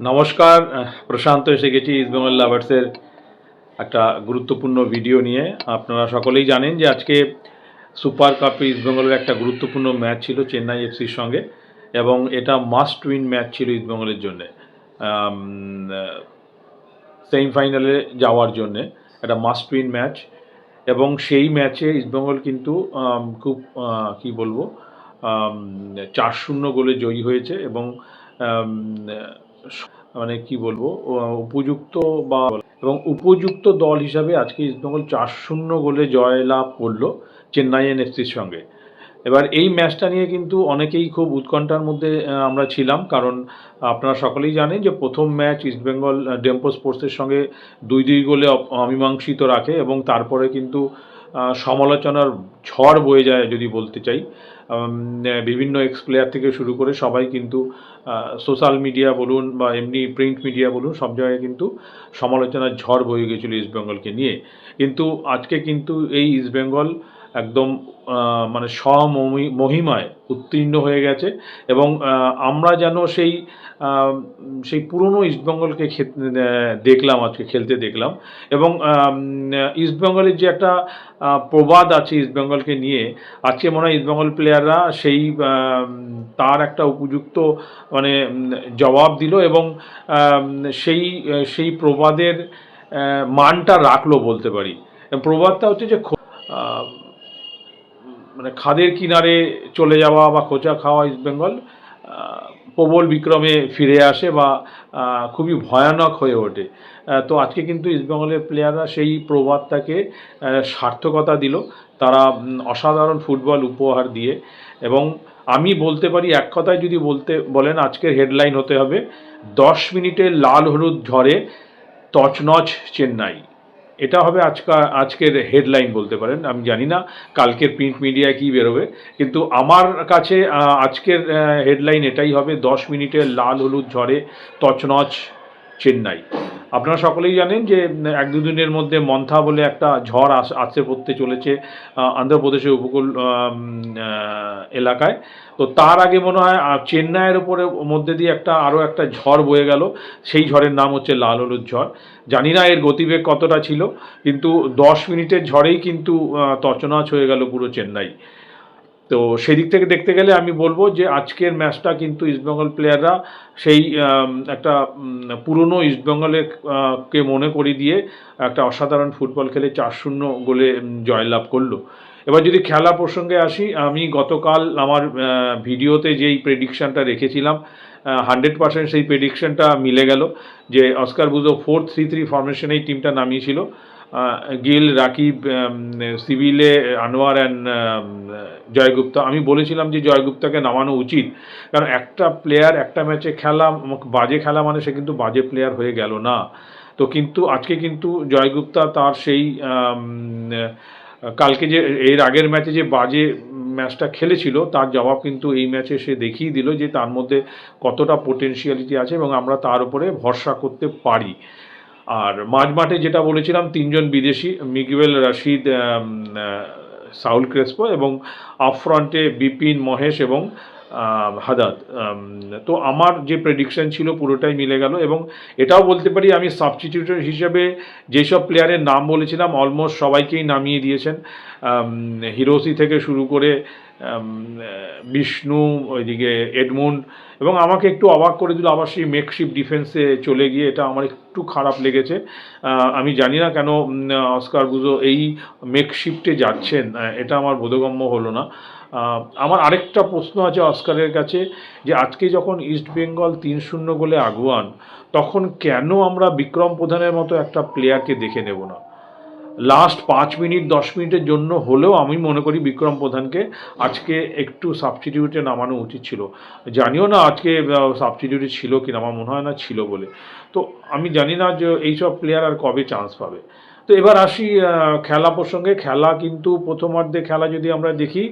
নমস্কার প্রশান্ত এসে গেছি ইস্টবেঙ্গল লাভার্সের একটা গুরুত্বপূর্ণ ভিডিও নিয়ে। আপনারা সকলেই জানেন যে আজকে সুপার কাপে ইস্টবেঙ্গলের একটা গুরুত্বপূর্ণ ম্যাচ ছিল চেন্নাই এফসির সঙ্গে এবং এটা মাস্ট উইন ম্যাচ ছিল ইস্টবেঙ্গলের জন্যে। সেমিফাইনালে যাওয়ার জন্যে একটা মাস্ট উইন ম্যাচ এবং সেই ম্যাচে ইস্টবেঙ্গল কিন্তু খুব কি বলব চার শূন্য গোলে জয়ী হয়েছে এবং মানে কি বলব উপযুক্ত বা এবং উপযুক্ত দল হিসাবে আজকে ইস্টবেঙ্গল চার শূন্য গোলে জয়লাভ করল চেন্নাই এনএফসির সঙ্গে। এবার এই ম্যাচটা নিয়ে কিন্তু অনেকেই খুব উৎকণ্ঠার মধ্যে আমরা ছিলাম। কারণ আপনারা সকলেই জানেন যে প্রথম ম্যাচ ইস্টবেঙ্গল ডেম্পো স্পোর্টসের সঙ্গে দুই দুই গোলে অমীমাংসিত রাখে এবং তারপরে কিন্তু সমালোচনার ঝড় বয়ে যায় যদি বলতে চাই। বিভিন্ন এক্স প্লেয়ার থেকে শুরু করে সবাই কিন্তু সোশ্যাল মিডিয়া বলুন বা এমনি প্রিন্ট মিডিয়া বলুন, সব জায়গায় কিন্তু সমালোচনার ঝড় বয়ে গেছিল ইস্টবেঙ্গলকে নিয়ে। কিন্তু আজকে কিন্তু এই ইস্টবেঙ্গল একদম মানে মহিমায় উত্তীর্ণ হয়ে গেছে এবং আমরা যেন সেই সেই পুরনো ইস্টবেঙ্গলকে দেখলাম, আজকে খেলতে দেখলাম এবং ইস্টবেঙ্গলের যে একটা প্রবাদ আছে ইস্টবেঙ্গলকে নিয়ে, আজকে মনে হয় ইস্টবেঙ্গল প্লেয়াররা সেই তার একটা উপযুক্ত মানে জবাব দিল এবং সেই সেই প্রবাদের মানটা রাখল বলতে পারি। প্রবাদটা হচ্ছে যে মানে খাদের কিনারে চলে যাওয়া বা খোঁচা খাওয়া ইস্টবেঙ্গল প্রবল বিক্রমে ফিরে আসে বা খুবই ভয়ানক হয়ে ওঠে। তো আজকে কিন্তু ইস্টবেঙ্গলের প্লেয়াররা সেই প্রবাদটাকে সার্থকতা দিল। তারা অসাধারণ ফুটবল উপহার দিয়ে। এবং আমি বলতে পারি, এক কথায় যদি বলতে, বলেন আজকের হেডলাইন হতে হবে, দশ মিনিটে লাল হলুদ ঝড়ে তছনছ চেন্নাই। এটা হবে আজকা, আজকের হেডলাইন বলতে পারেন, আমি জানি না, কালকের প্রিন্ট মিডিয়া কি বেরোবে, কিন্তু আমার কাছে আজকের হেডলাইন এটাই হবে, দশ মিনিটের লাল হলুদ ঝড়ে তছনছ চেন্নাই। আপনারা সকলেই জানেন যে এক দুদিনের মধ্যে মন্থা বলে একটা ঝড় আস আসছে পড়তে চলেছে আহ, অন্ধ্রপ্রদেশের উপকূল এলাকায়। তো তার আগে মনে হয় চেন্নাইয়ের উপরে মধ্যে দিয়ে একটা আরও একটা ঝড় বয়ে গেল। সেই ঝড়ের নাম হচ্ছে লাল হলুদ ঝড়। জানি না এর গতিবেগ কতটা ছিল কিন্তু দশ মিনিটের ঝড়েই কিন্তু তছনছ হয়ে গেল পুরো চেন্নাই। তো সেদিক থেকে দেখতে গেলে আমি বলব যে আজকের ম্যাচটা কিন্তু ইস্টবেঙ্গল প্লেয়াররা সেই একটা পুরনো ইস্টবেঙ্গলের কে মনে করিয়ে দিয়ে একটা অসাধারণ ফুটবল খেলে চার শূন্য গোলে জয়লাভ করল। এবার যদি খেলা প্রসঙ্গে আসি, আমি গতকাল আমার ভিডিওতে যেই প্রেডিকশনটা রেখেছিলাম হান্ড্রেড পার্সেন্ট সেই প্রেডিকশনটা মিলে গেল যে অস্কার বুজো ফোর থ্রি থ্রি ফরমেশনেই টিমটা নামিয়েছিল। গিল, রাকিব সিভিলে আনোয়ার অ্যান্ড জয়গুপ্তা। আমি বলেছিলাম যে জয়গুপ্তাকে নামানো উচিত। কারণ একটা প্লেয়ার একটা ম্যাচে খেলা বাজে খেলা মানে সে কিন্তু বাজে প্লেয়ার হয়ে গেল না। তো কিন্তু আজকে কিন্তু জয়গুপ্তা তার সেই কালকে যে, এর আগের ম্যাচে যে বাজে ম্যাচটা খেলেছিল, তার জবাব কিন্তু এই ম্যাচে সে দেখিয়ে দিল যে তার মধ্যে কতটা পোটেনশিয়ালিটি আছে এবং আমরা তার উপরে ভরসা করতে পারি। আর মাঝ মাঠে যেটা বলেছিলাম, তিনজন বিদেশি, মিগুয়েল, রশিদ সাউল ক্রেসপো এবং আফ্রন্টে বিপিন, মহেশ এবং হাদাদ তো আমার যে প্রেডিকশন ছিল পুরোটাই মিলে গেল এবং এটাও বলতে পারি আমি সাবস্টিটিউটর হিসেবে যেসব প্লেয়ারের নাম বলেছিলাম অলমোস্ট সবাইকেই নামিয়ে দিয়েছেন। হিরোসি থেকে শুরু করে বিষ্ণু, ওইদিকে এডমুন্ড এবং আমাকে একটু অবাক করে দিল, আবার সেই মেকশিপ ডিফেন্সে চলে গিয়ে এটা আমার একটু খারাপ লেগেছে। আমি জানি না কেন অস্কার বুজো এই মেকশিফটে যাচ্ছেন এটা আমার বোধগম্য হলো না। আমার আরেকটা প্রশ্ন আছে অস্কারের কাছে, যে আজকে যখন ইস্ট বেঙ্গল তিন শূন্য গোলে আগুয়ান, তখন কেন আমরা বিক্রম প্রধানের মতো একটা প্লেয়ারকে দেখে নেব না? লাস্ট পাঁচ মিনিট, দশ মিনিটের জন্য হলেও আমি মনে করি বিক্রম প্রধানকে আজকে একটু সাবস্টিটিউটে নামানো উচিত ছিল। জানিও না আজকে সাবস্টিটিউটে ছিল কি না, আমার মনে হয় না ছিল বলে। তো আমি জানি না যে এইসব প্লেয়ার আর কবে চান্স পাবে। তো এবার আসি খেলা প্রসঙ্গে। খেলা কিন্তু প্রথমার্ধে খেলা যদি আমরা দেখি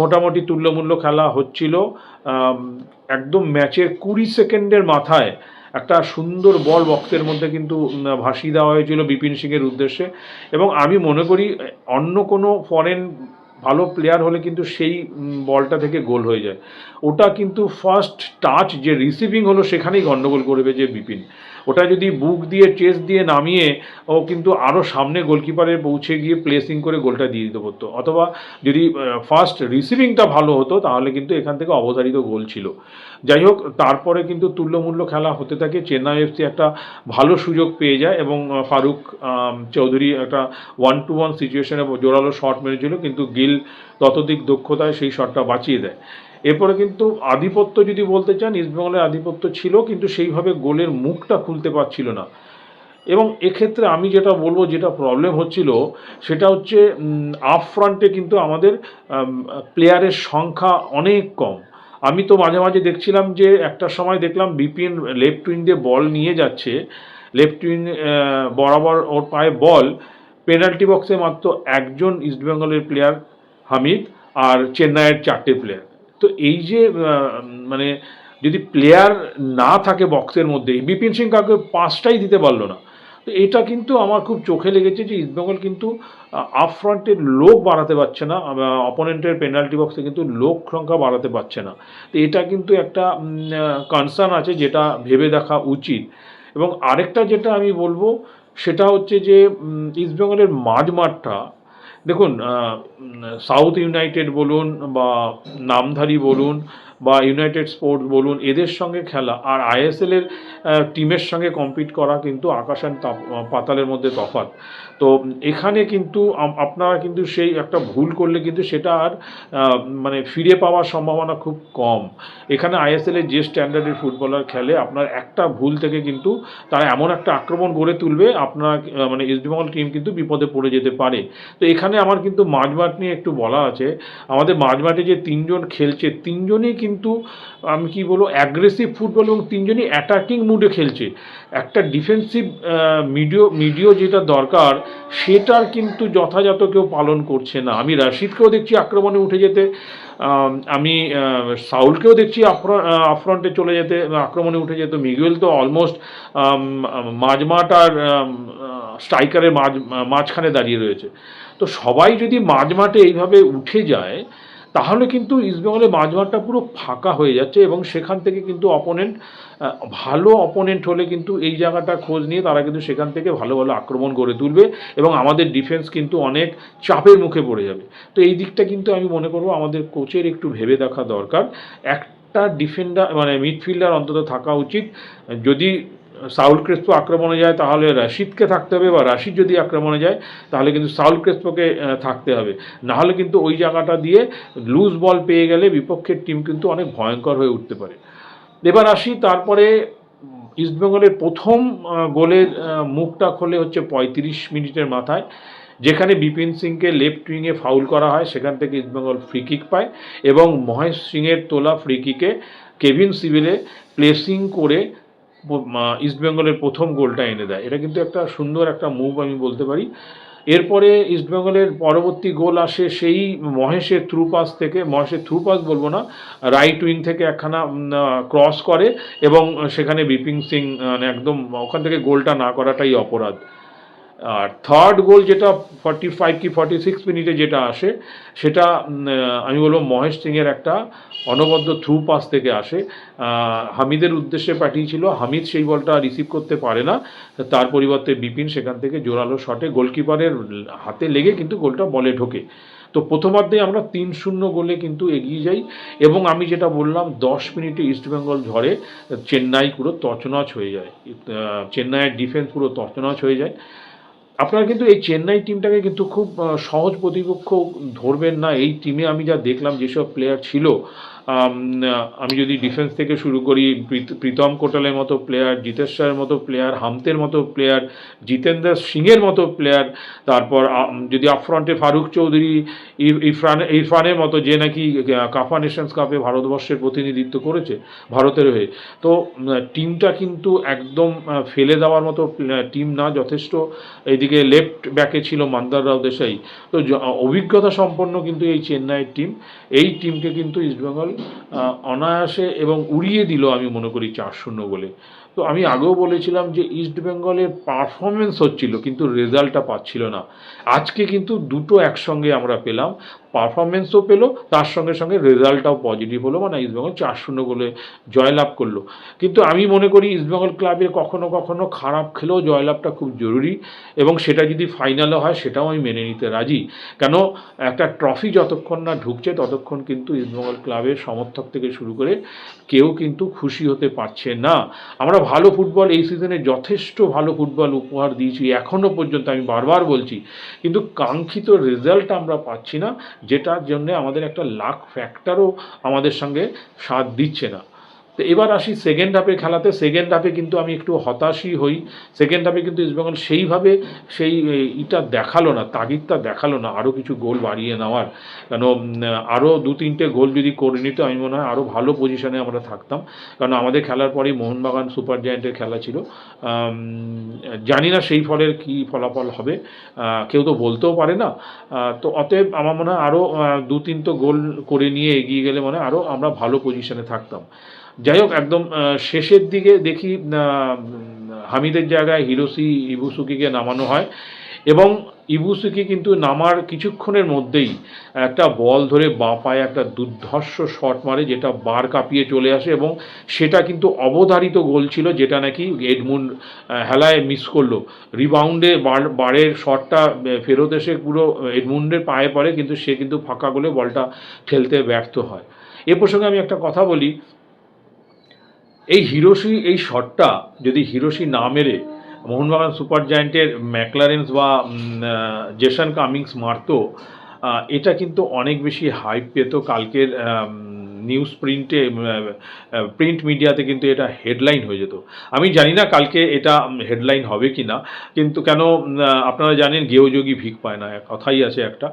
মোটামুটি তুল্যমূল্য খেলা হচ্ছিল একদম ম্যাচের কুড়ি সেকেন্ডের মাথায় একটা সুন্দর বল বক্তের মধ্যে কিন্তু ভাসিয়ে দেওয়া হয়েছিল বিপিন সিংয়ের উদ্দেশ্যে। এবং আমি মনে করি, অন্য কোনো ফরেন ভালো প্লেয়ার হলে কিন্তু সেই বলটা থেকে গোল হয়ে যায়। ওটা কিন্তু ফার্স্ট টাচ যে রিসিভিং হলো, সেখানেই গণ্ডগোল করবে যে বিপিন। ওটা যদি বুক দিয়ে চেস্ট দিয়ে নামিয়ে, ও কিন্তু আরও সামনে গোলকিপারে পৌঁছে গিয়ে প্লেসিং করে গোলটা দিয়ে দিতে পারতো অথবা যদি ফার্স্ট রিসিভিংটা ভালো হতো, তাহলে কিন্তু এখান থেকে অবধারিত গোল ছিল। যাই হোক, তারপরে কিন্তু তুল্যমূল্য খেলা হতে থাকে। চেন্নাই এফসি একটা ভালো সুযোগ পেয়ে যায় এবং ফারুক চৌধুরী একটা ওয়ান টু ওয়ান সিচুয়েশনে জোরালো শট মেরেছিল, কিন্তু গিল ততদিক দক্ষতায় সেই শটটা বাঁচিয়ে দেয়। এরপরে কিন্তু আধিপত্য যদি বলতে চান ইস্টবেঙ্গলের আধিপত্য ছিল, কিন্তু সেইভাবে গোলের মুখটা খুলতে পারছিল না। এবং এক্ষেত্রে আমি যেটা বলব, যেটা প্রবলেম হচ্ছিল, সেটা হচ্ছে আপ ফ্রন্টে কিন্তু আমাদের প্লেয়ারের সংখ্যা অনেক কম। আমি তো মাঝে মাঝে দেখছিলাম যে, একটা সময় দেখলাম বিপিন লেফট উইং দিয়ে বল নিয়ে যাচ্ছে। লেফট উইং বরাবর ওর পায়ে বল পেনাল্টি বক্সে মাত্র একজন ইস্টবেঙ্গলের প্লেয়ার হামিদ আর চেন্নাইয়ের চারটে প্লেয়ার তো এই যে মানে যদি প্লেয়ার না থাকে বক্সের মধ্যে, বিপিন সিং কাউকে পাঁচটাই দিতে পারল না, তো এটা কিন্তু আমার খুব চোখে লেগেছে যে ইস্টবেঙ্গল কিন্তু আপ ফ্রন্টের লোক বাড়াতে পারছে না অপোনেন্টের পেনাল্টি বক্সে কিন্তু লোক সংখ্যা বাড়াতে পারছে না। তো এটা কিন্তু একটা কনসার্ন আছে যেটা ভেবে দেখা উচিত। এবং আরেকটা যেটা আমি বলব, সেটা হচ্ছে যে ইস্টবেঙ্গলের মাঝ মাঠটা দেখুন সাউথ ইউনাইটেড বলুন বা নামধারী বলুন বা ইউনাইটেড স্পোর্টস বলুন, এদের সঙ্গে খেলা। আর আইএসএল এর টিমের সঙ্গে কম্পিট করা কিন্তু আকাশ আর তাপ- পাতালের মধ্যে তফাৎ। তো এখানে কিন্তু আপনারা কিন্তু সেই একটা ভুল করলে কিন্তু সেটা আর মানে ফিরে পাওয়ার সম্ভাবনা খুব কম। এখানে আইএসএল এর যে স্ট্যান্ডার্ডের ফুটবলার খেলে, আপনার একটা ভুল থেকে কিন্তু তারা এমন একটা আক্রমণ গড়ে তুলবে, আপনার মানে ইস্টবেঙ্গল টিম কিন্তু বিপদে পড়ে যেতে পারে। তো এখানে আমার কিন্তু মাঝমাঠ নিয়ে একটু বলা আছে। আমাদের মাঝমাঠে যে তিনজন খেলছে, তিনজনই কিন্তু আমি কি বলব অ্যাগ্রেসিভ ফুটবল এবং তিনজনই অ্যাটাকিং মুডে খেলছে। একটা ডিফেন্সিভ মিডিও মিডিও যেটা দরকার, সেটার কিন্তু যথাযথ কেউ পালন করছে না। আমি রাশিদকেও দেখছি আক্রমণে উঠে যেতে, আমি সাউলকেও দেখছি আফ্রন্টে চলে যেতে, আক্রমণে উঠে যেত। মিগুয়েল তো অলমোস্ট মাঝমাঠ আর স্ট্রাইকারের মাঝ, মাঝখানে দাঁড়িয়ে রয়েছে। তো সবাই যদি মাঝমাঠে এইভাবে উঠে যায় তাহলে কিন্তু ইস্টবেঙ্গলের মাঝমাঠটা পুরো ফাঁকা হয়ে যাচ্ছে এবং সেখান থেকে কিন্তু অপোনেন্ট ভালো অপোনেন্ট হলে কিন্তু এই জায়গাটা খোঁজ নিয়ে তারা কিন্তু সেখান থেকে ভালো ভালো আক্রমণ করে তুলবে এবং আমাদের ডিফেন্স কিন্তু অনেক চাপের মুখে পড়ে যাবে। তো এই দিকটা কিন্তু আমি মনে করব আমাদের কোচের একটু ভেবে দেখা দরকার। একটা ডিফেন্ডার মানে মিডফিল্ডার অন্তত থাকা উচিত। যদি সাউল ক্রেসপো আক্রমণে যায়, তাহলে রাশিদকে থাকতে হবে বা রাশিদ যদি আক্রমণে যায়, তাহলে কিন্তু সাউল ক্রেসপোকে থাকতে হবে। নাহলে কিন্তু ওই জায়গাটা দিয়ে লুজ বল পেয়ে গেলে বিপক্ষের টিম কিন্তু অনেক ভয়ঙ্কর হয়ে উঠতে পারে। এবার আসি, তারপরে ইস্টবেঙ্গলের প্রথম গোলের মুখটা খোলে হচ্ছে পঁয়ত্রিশ মিনিটের মাথায়, যেখানে বিপিন সিংকে লেফট উইংয়ে ফাউল করা হয়, সেখান থেকে ইস্টবেঙ্গল ফ্রি কিক পায় এবং মহেশ সিংয়ের তোলা ফ্রি কিকে কেভিন সিভিলে প্লেসিং করে ইস্টবেঙ্গলের প্রথম গোলটা এনে দেয়। এটা কিন্তু একটা সুন্দর একটা মুভ আমি বলতে পারি। এরপরে ইস্টবেঙ্গলের পরবর্তী গোল আসে সেই মহেশের থ্রু পাস থেকে, মহেশের থ্রু পাস বলব না রাইট উইং থেকে একখানা ক্রস করে এবং সেখানে বিপিন সিং একদম ওখান থেকে গোলটা না করাটাই অপরাধ। আর থার্ড গোল যেটা ফর্টি ফাইভ কি ফর্টি সিক্স মিনিটে যেটা আসে, সেটা আমি বলব মহেশ সিংয়ের একটা অনবদ্য থ্রু পাস থেকে আসে। হামিদের উদ্দেশ্যে পাঠিয়েছিল, হামিদ সেই বলটা রিসিভ করতে পারে না। তার পরিবর্তে বিপিন সেখান থেকে জোরালো শটে গোলকিপারের হাতে লেগে কিন্তু গোলটা বলে ঢোকে। তো প্রথমার্ধে আমরা তিন শূন্য গোলে কিন্তু এগিয়ে যাই এবং আমি যেটা বললাম, দশ মিনিটে ইস্টবেঙ্গল ঝড়ে চেন্নাই পুরো তছনছ হয়ে যায়। চেন্নাইয়ের ডিফেন্স পুরো তছনছ হয়ে যায়। আপনারা কিন্তু এই চেন্নাই টিমটাকে কিন্তু খুব সহজ প্রতিপক্ষ ধরবেন না। এই টিমে আমি যা দেখলাম, যেসব প্লেয়ার ছিল আম, যদি ডিফেন্স থেকে শুরু করি প্রীতম কোটালের মতো প্লেয়ার জিতেশ জিতেশ্বরের মতো প্লেয়ার হামতের মতো প্লেয়ার জিতেন্দ্র সিংয়ের মতো প্লেয়ার তারপর যদি আপফ্রন্টে ফারুক চৌধুরী ইর- ইরফান ইরফানের মতো যে নাকি কাফা নেশনস কাপে ভারতবর্ষের প্রতিনিধিত্ব করেছে ভারতের হয়ে তো টিমটা কিন্তু একদম ফেলে দেওয়ার মতো টিম না যথেষ্ট। এইদিকে লেফট ব্যাকে ছিল মান্দার রাও দেশাই। তো অভিজ্ঞতা সম্পন্ন কিন্তু এই চেন্নাইয়ের টিম এই টিমকে কিন্তু ইস্টবেঙ্গল আহ, অনায়াসে এবং উড়িয়ে দিল আমি মনে করি চার শূন্য বলে তো আমি আগেও বলেছিলাম যে ইস্ট বেঙ্গলের পারফরমেন্স হচ্ছিল কিন্তু রেজাল্টটা পাচ্ছিল না। আজকে কিন্তু দুটো একসঙ্গে আমরা পেলাম। পারফরমেন্সও পেল, তার সঙ্গে সঙ্গে রেজাল্টটাও পজিটিভ হলো মানে ইস্টবেঙ্গল চার শূন্য গোলে জয়লাভ করল। কিন্তু আমি মনে করি ইস্টবেঙ্গল ক্লাবের কখনো কখনো খারাপ খেলেও জয়লাভটা খুব জরুরি, এবং সেটা যদি ফাইনালে হয়, সেটাও আমি মেনে নিতে রাজি। কেন, একটা ট্রফি যতক্ষণ না ঢুকছে, ততক্ষণ কিন্তু ইস্টবেঙ্গল ক্লাবের সমর্থক থেকে শুরু করে কেউ কিন্তু খুশি হতে পারছে না। আমরা ভালো ফুটবল এই সিজনে যথেষ্ট ভালো ফুটবল উপহার দিয়েছি এখনও পর্যন্ত আমি বারবার বলছি, কিন্তু কাঙ্ক্ষিত রেজাল্ট আমরা পাচ্ছি না। যেটার জন্যে আমাদের একটা লাক ফ্যাক্টরও আমাদের সঙ্গে সাথ দিচ্ছে না। তো এবার আসি সেকেন্ড হাফে খেলাতে। সেকেন্ড হাফে কিন্তু আমি একটু হতাশই হই। সেকেন্ড হাফে কিন্তু ইস্টবেঙ্গল সেইভাবে সেই ইটা দেখাল না, তাগিদটা দেখাল না আরও কিছু গোল বাড়িয়ে নেওয়ার। কেন আরও দু তিনটে গোল যদি করে নিত, আমি মনে হয় আরও ভালো পজিশনে আমরা থাকতাম। কারণ আমাদের খেলার পরেই মোহনবাগান সুপার জায়েন্টের খেলা ছিল। জানি না সেই ফলের কী ফলাফল হবে। কেউ তো বলতেও পারে না। তো অতএব আমার মনে হয় আরও দু তিনটে গোল করে নিয়ে এগিয়ে গেলে মানে আরও আমরা ভালো পজিশনে থাকতাম। যাই হোক একদম শেষের দিকে দেখি হামিদের জায়গায় হিরোসি ইবুসুকিকে নামানো হয় এবং ইবুসুকি কিন্তু নামার কিছুক্ষণের মধ্যেই একটা বল ধরে বাঁ পায়ে একটা দুর্ধর্ষ শট মারে যেটা বার কাঁপিয়ে চলে আসে এবং সেটা কিন্তু অবধারিত গোল ছিল যেটা নাকি এডমুন্ড আহ, হেলায় মিস করল। রিবাউন্ডে বার বারের শটটা ফেরত এসে পুরো এডমুন্ডের পায়ে পড়ে কিন্তু সে কিন্তু ফাঁকা গোলে বলটা ঠেলতে ব্যর্থ হয়। এ প্রসঙ্গে আমি একটা কথা বলি এই হিরোশি, এই শটটা যদি হিরোশি না মেরে মোহনবাগান সুপার জায়েন্টের ম্যাকলারেন্স বা জেসন কামিংস মারতো এটা কিন্তু অনেক বেশি হাইপ পেত কালকের নিউজ প্রিন্টে প্রিন্ট মিডিয়াতে কিন্তু এটা হেডলাইন হয়ে যেত। আমি জানি না কালকে এটা হেডলাইন হবে কি না কিন্তু কেন আপনারা জানেন গেহযোগী ভিক পায় না কথাই আছে একটা।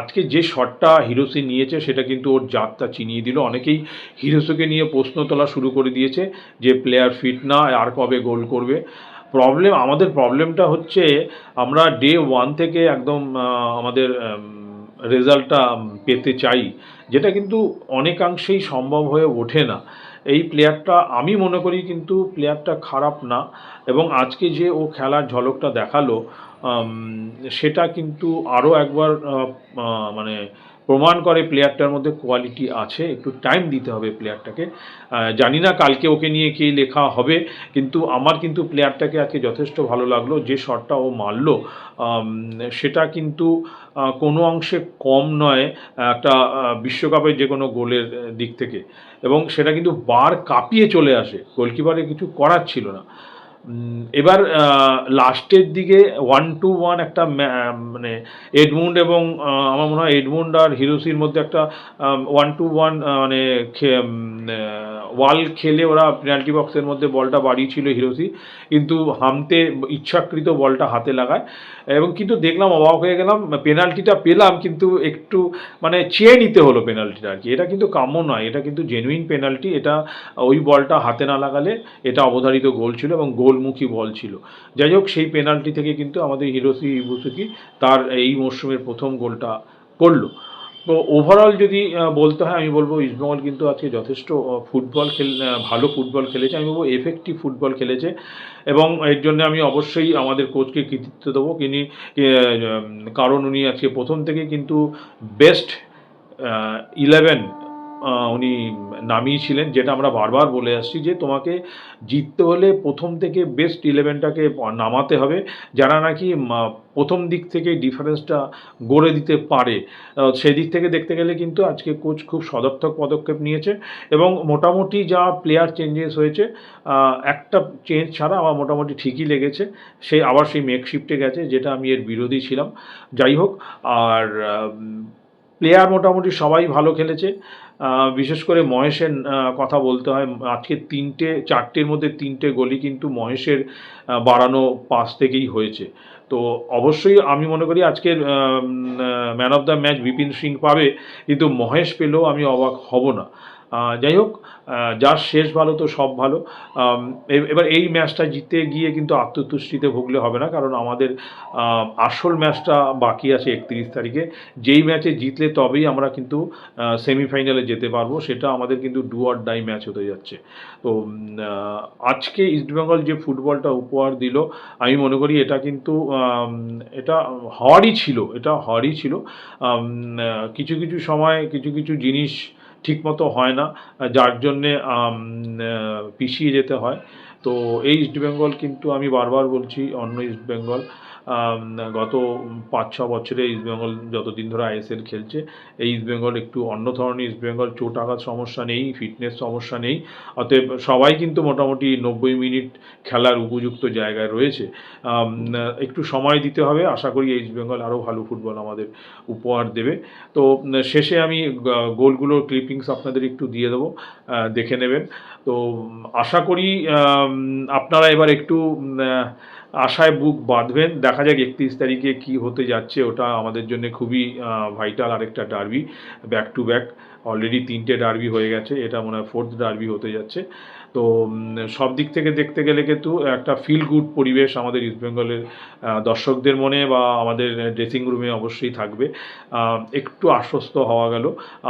আজকে যে শটটা হিরোসি নিয়েছে, সেটা কিন্তু ওর জাতটা চিনিয়ে দিল। অনেকেই হিরোসিকে নিয়ে প্রশ্ন তোলা শুরু করে দিয়েছে যে প্লেয়ার ফিট না, আর কবে গোল করবে। প্রবলেম আমাদের প্রবলেমটা হচ্ছে, আমরা ডে ওয়ান থেকে একদম আমাদের রেজাল্টটা পেতে চাই, যেটা কিন্তু অনেকাংশেই সম্ভব হয়ে ওঠে না। এই প্লেয়ারটা আমি মনে করি কিন্তু প্লেয়ারটা খারাপ না এবং আজকে যে ও খেলার ঝলকটা দেখাল সেটা কিন্তু আরও একবার মানে প্রমাণ করে প্লেয়ারটার মধ্যে কোয়ালিটি আছে, একটু টাইম দিতে হবে প্লেয়ারটাকে জানি না কালকে ওকে নিয়ে কী লেখা হবে, কিন্তু আমার কিন্তু প্লেয়ারটাকে আজকে যথেষ্ট ভালো লাগল। যে শটটা ও মারলো সেটা কিন্তু কোনো অংশে কম নয়, একটা বিশ্বকাপের যে কোনো গোলের দিক থেকে। এবং সেটা কিন্তু বার কাঁপিয়ে চলে আসে। গোলকিপারে কিছু করার ছিল না। এবার লাস্টের দিকে ওয়ান টু ওয়ান একটা মানে এডমুন্ড এবং আমার মনে হয় এডমুন্ড আর হিরোসির মধ্যে একটা ওয়ান টু ওয়ান মানে ওয়াল খেলে ওরা পেনাল্টি বক্সের মধ্যে বলটা বাড়িয়েছিল হিরোসি কিন্তু হামতে ইচ্ছাকৃত বলটা হাতে লাগায়। এবং কিন্তু দেখলাম, অবাক হয়ে গেলাম পেনাল্টিটা পেলাম, কিন্তু একটু মানে চেয়ে নিতে হলো পেনাল্টিটা আর কি এটা কিন্তু কাম্য নয়, এটা কিন্তু জেনুইন পেনাল্টি এটা ওই বলটা হাতে না লাগালে এটা অবধারিত গোল ছিল এবং গোলমুখী বল ছিল। যাই হোক, সেই পেনাল্টি থেকে কিন্তু আমাদের হিরোসি ইবুসুকি তার এই মরশুমের প্রথম গোলটা করল। তো ওভারঅল যদি বলতে হয়, আমি বলব ইস্টবেঙ্গল কিন্তু আজকে যথেষ্ট ফুটবল খেল ভালো ফুটবল খেলেছে। আমি বলব এফেক্টিভ ফুটবল খেলেছে এবং এর জন্য আমি অবশ্যই আমাদের কোচকে কৃতিত্ব দেবো। তিনি কারণ উনি আজকে প্রথম থেকে কিন্তু বেস্ট ইলেভেন উনি নামিয়েছিলেন যেটা আমরা বারবার বলে আসছি যে তোমাকে জিততে হলে প্রথম থেকে বেস্ট ইলেভেনটাকে নামাতে হবে, যারা নাকি প্রথম দিক থেকে ডিফারেন্সটা গড়ে দিতে পারে সেদিক থেকে দেখতে গেলে কিন্তু আজকে কোচ খুব সদর্থক পদক্ষেপ নিয়েছে এবং মোটামুটি যা প্লেয়ার চেঞ্জেস হয়েছে একটা চেঞ্জ ছাড়া আমার মোটামুটি ঠিকই লেগেছে সেই আবার সেই মেকশিফটে গেছে, যেটা আমি এর বিরোধী ছিলাম। যাই হোক, আর প্লেয়ার মোটামুটি সবাই ভালো খেলেছে বিশেষ করে মহেশের কথা বলতে হয়। আজকে তিনটে, চারটের মধ্যে তিনটে গলি কিন্তু মহেশের বাড়ানো পাস থেকেই হয়েছে। তো অবশ্যই আমি মনে করি আজকের man of the match Bipin Singh পাবে, কিন্তু মহেশ পেলেও আমি অবাক হব না। যাই হোক যার শেষ ভালো তো সব ভালো। এবার এই ম্যাচটা জিতে গিয়ে কিন্তু আত্মতুষ্টিতে ভুগলে হবে না, কারণ আমাদের আসল ম্যাচটা বাকি আছে একত্রিশ তারিখে। যেই ম্যাচে জিতলে তবেই আমরা কিন্তু সেমিফাইনালে যেতে পারব, সেটা আমাদের কিন্তু ডু অর ডাই ম্যাচ হতে যাচ্ছে। তো আজকে ইস্টবেঙ্গল যে ফুটবলটা উপহার দিল, আমি মনে করি এটা কিন্তু এটা হওয়ারই ছিল, এটা হওয়ারই ছিল। কিছু কিছু সময় কিছু কিছু জিনিস ঠিকমতো হয় না যার জন্যে পিছিয়ে যেতে হয়। তো এই ইস্ট বেঙ্গল কিন্তু আমি বারবার বলছি অন্য ইস্টবেঙ্গল আম, গত পাঁচ, ছ বছরে ইস্টবেঙ্গল যতদিন ধরে আইএসএল খেলছে, এই ইস্টবেঙ্গল একটু অন্য ধরনের ইস্টবেঙ্গল চোট আঘাত সমস্যা নেই ফিটনেস সমস্যা নেই। অতএব সবাই কিন্তু মোটামুটি নব্বই মিনিট খেলার উপযুক্ত জায়গায় রয়েছে। একটু সময় দিতে হবে। আশা করি ইস্টবেঙ্গল আরও ভালো ফুটবল আমাদের উপহার দেবে। তো, শেষে আমি গোলগুলোর ক্লিপিংস আপনাদের একটু দিয়ে দেবো দেখে নেবেন। তো, আশা করি আপনারা এবার একটু আশায় বুক বাঁধবেন। দেখা যাক একত্রিশ তারিখে কি হতে যাচ্ছে, ওটা আমাদের জন্য খুবই ভাইটাল আরেকটা derby back to back already তিনটে ডার্বি হয়ে গেছে, এটা মনে হয় ফোর্থ ডার্বি হতে যাচ্ছে। তো সব দিক থেকে দেখতে গেলে কিন্তু একটা ফিল গুড পরিবেশ আমাদের ইস্টবেঙ্গলের দর্শকদের মনে বা আমাদের ড্রেসিং রুমে অবশ্যই থাকবে। একটু আশ্বস্ত হওয়া গেল।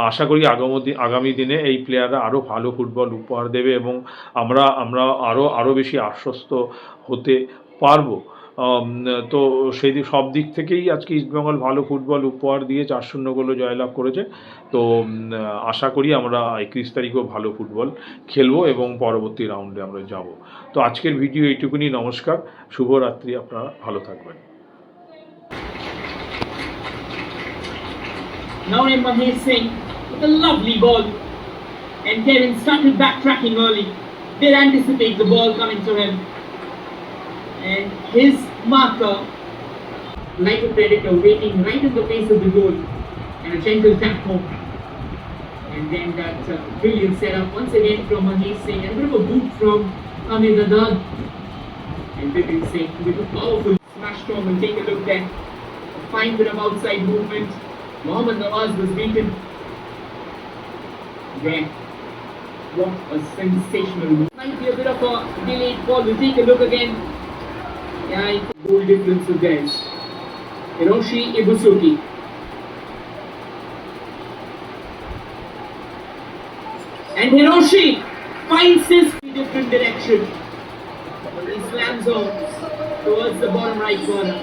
আশা করি আগামী আগামী দিনে এই প্লেয়াররা আরও ভালো ফুটবল উপহার দেবে এবং আমরা আমরা আরও আরও বেশি আশ্বস্ত হতে পারব তো সেই দিক, সব দিক থেকেই আজকে ইস্টবেঙ্গল ভালো ফুটবল উপহার দিয়ে চার শূন্য জয়লাভ করেছে তো আশা করি আমরা একত্রিশ তারিখেও ভালো ফুটবল খেলব এবং পরবর্তী রাউন্ডে আমরা যাব তো আজকের ভিডিও এইটুকুনি, নমস্কার, শুভরাত্রি, আপনারা ভালো থাকবেন Now in Mahesh Singh with a lovely ball. And Kevin started backtracking early. Did anticipate the ball coming to him. And his marker, like a predator, waiting right in the face of the goal. And a gentle tap home. And then that uh, brilliant setup once again from Mahesh Singh. And a bit of a boot from Amir Dadad. And Vipin Singh with a powerful smash home. And take a look there. A fine bit of outside movement. Mohammad Nawaz was beaten. There. What a sensational move. Might be a bit of a delayed ball. We'll take a look again. Yeah, a goal. Hiroshi Ibusuki. And Hiroshi finds his different direction. He slams on towards the bottom right corner.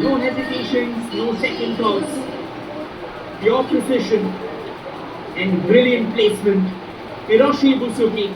No hesitations, no second thoughts. Pure precision and brilliant placement. Hiroshi Busuki